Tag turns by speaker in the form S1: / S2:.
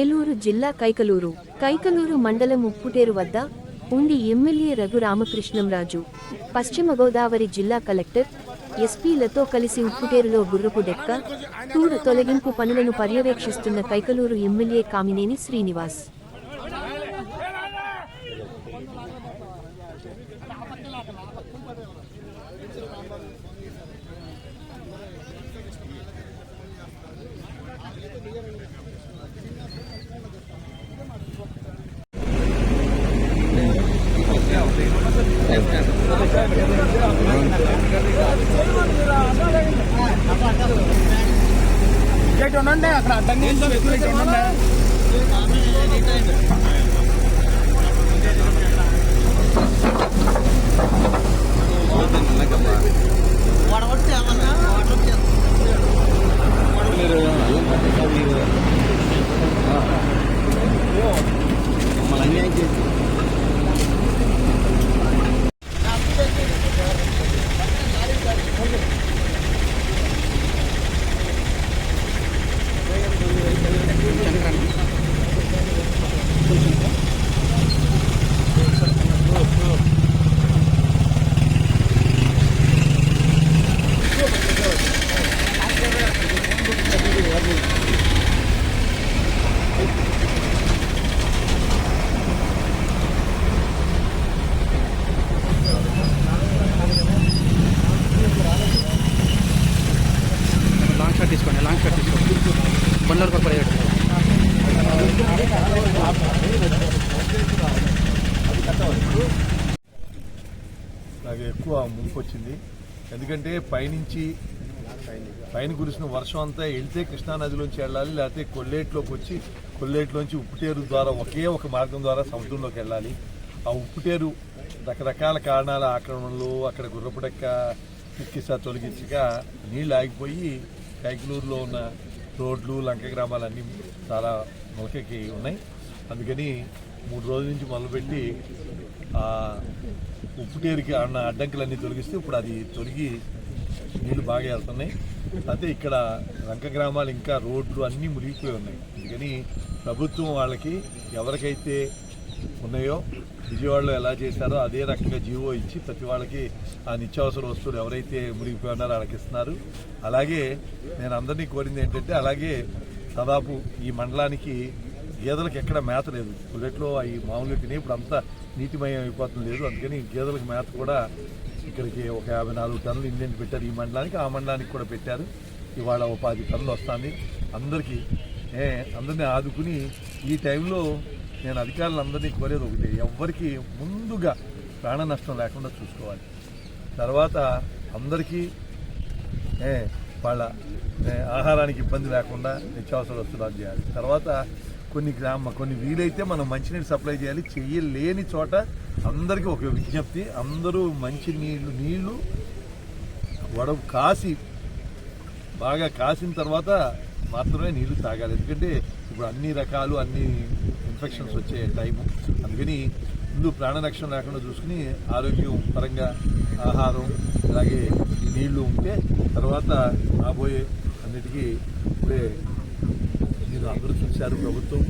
S1: ఏలూరు జిల్లా కైకలూరు. కైకలూరు మండలం ఉప్పుటేరు వద్ద ఉండి ఎమ్మెల్యే రఘు రామకృష్ణంరాజు పశ్చిమ గోదావరి జిల్లా కలెక్టర్ ఎస్పీలతో కలిసి ఉప్పుటేరులో గుర్రపు డెక్క తూడు తొలగింపు పనులను పర్యవేక్షిస్తున్న కైకలూరు ఎమ్మెల్యే కామినేని శ్రీనివాస్.
S2: ఇటు ఉండండి అక్కడ అడ్డం నుంచి ఇటు ఉండండి
S3: చేసి ఎక్కువ ముంపు వచ్చింది ఎందుకంటే పైనుంచి పైన కురిసిన వర్షం అంతా వెళ్తే కృష్ణా నదిలోంచి వెళ్ళాలి లేకపోతే కొల్లేట్లోకి వచ్చి కొల్లేట్లోంచి ఉప్పుటేరు ద్వారా ఒకే ఒక మార్గం ద్వారా సముద్రంలోకి వెళ్ళాలి. ఆ ఉప్పుటేరు రకరకాల కారణాల ఆక్రమణలు అక్కడ గుర్రపుడెక్క ఎక్కిసా తొలగించగా నీళ్ళు ఆగిపోయి కైకులూరులో ఉన్న రోడ్లు లంక గ్రామాలన్నీ చాలా మొలకెక్కి ఉన్నాయి. అందుకని మూడు రోజుల నుంచి మొదలుపెట్టి ఉప్పుటేరుకి అన్న అడ్డంకులన్నీ తొలగిస్తే ఇప్పుడు అది తొలగి నీళ్ళు బాగా వెళ్తున్నాయి. అయితే ఇక్కడ రంక గ్రామాలు ఇంకా రోడ్లు అన్నీ మురిగిపోయి ఉన్నాయి. అందుకని ప్రభుత్వం వాళ్ళకి ఎవరికైతే ఉన్నాయో విజయవాడలో ఎలా చేశారో అదే రకంగా జీవో ఇచ్చి ప్రతి వాళ్ళకి ఆ నిత్యావసర వస్తువులు ఎవరైతే మునిగిపోయి ఉన్నారో వాళ్ళకి ఇస్తున్నారు. అలాగే నేను అందరినీ కోరింది ఏంటంటే అలాగే దాదాపు ఈ మండలానికి గేదెలకు ఎక్కడ మేత లేదు. బుల్లెట్లో అవి మామూలుగా తినే ఇప్పుడు అంతా నీటిమయం అయిపోతుంది లేదు. అందుకని గేదెలకు మేత కూడా ఇక్కడికి ఒక యాభై నాలుగు టన్నులు ఇండియన్ పెట్టారు. ఈ మండలానికి ఆ మండలానికి కూడా పెట్టారు. ఇవాళ ఒక పది టన్నులు వస్తుంది. అందరికీ ఏ అందరినీ ఆదుకుని ఈ టైంలో నేను అధికారులందరినీ కోరేది ఒకటి. ఎవ్వరికి ముందుగా ప్రాణ నష్టం లేకుండా చూసుకోవాలి. తర్వాత అందరికీ ఏ, వాళ్ళ ఆహారానికి ఇబ్బంది లేకుండా నిత్యావసర వస్తువులు చేయాలి. తర్వాత కొన్ని గ్రామ కొన్ని వీలైతే మనం మంచినీళ్ళు సప్లై చేయాలి. చెయ్యలేని చోట అందరికీ ఒక విజ్ఞప్తి. అందరూ మంచి నీళ్ళు నీళ్ళు వడవు కాసి బాగా కాసిన తర్వాత మాత్రమే నీళ్ళు తాగాలి. ఎందుకంటే ఇప్పుడు అన్ని రకాలు అన్ని ఇన్ఫెక్షన్స్ వచ్చే టైము. అందుకని ముందు ప్రాణరక్షణ లేకుండా చూసుకుని ఆరోగ్యం పరంగా ఆహారం అలాగే నీళ్ళు ఉంటే తర్వాత రాబోయే అన్నిటికీ ఇప్పుడే అభివృద్ధి చూశారు ప్రభుత్వం.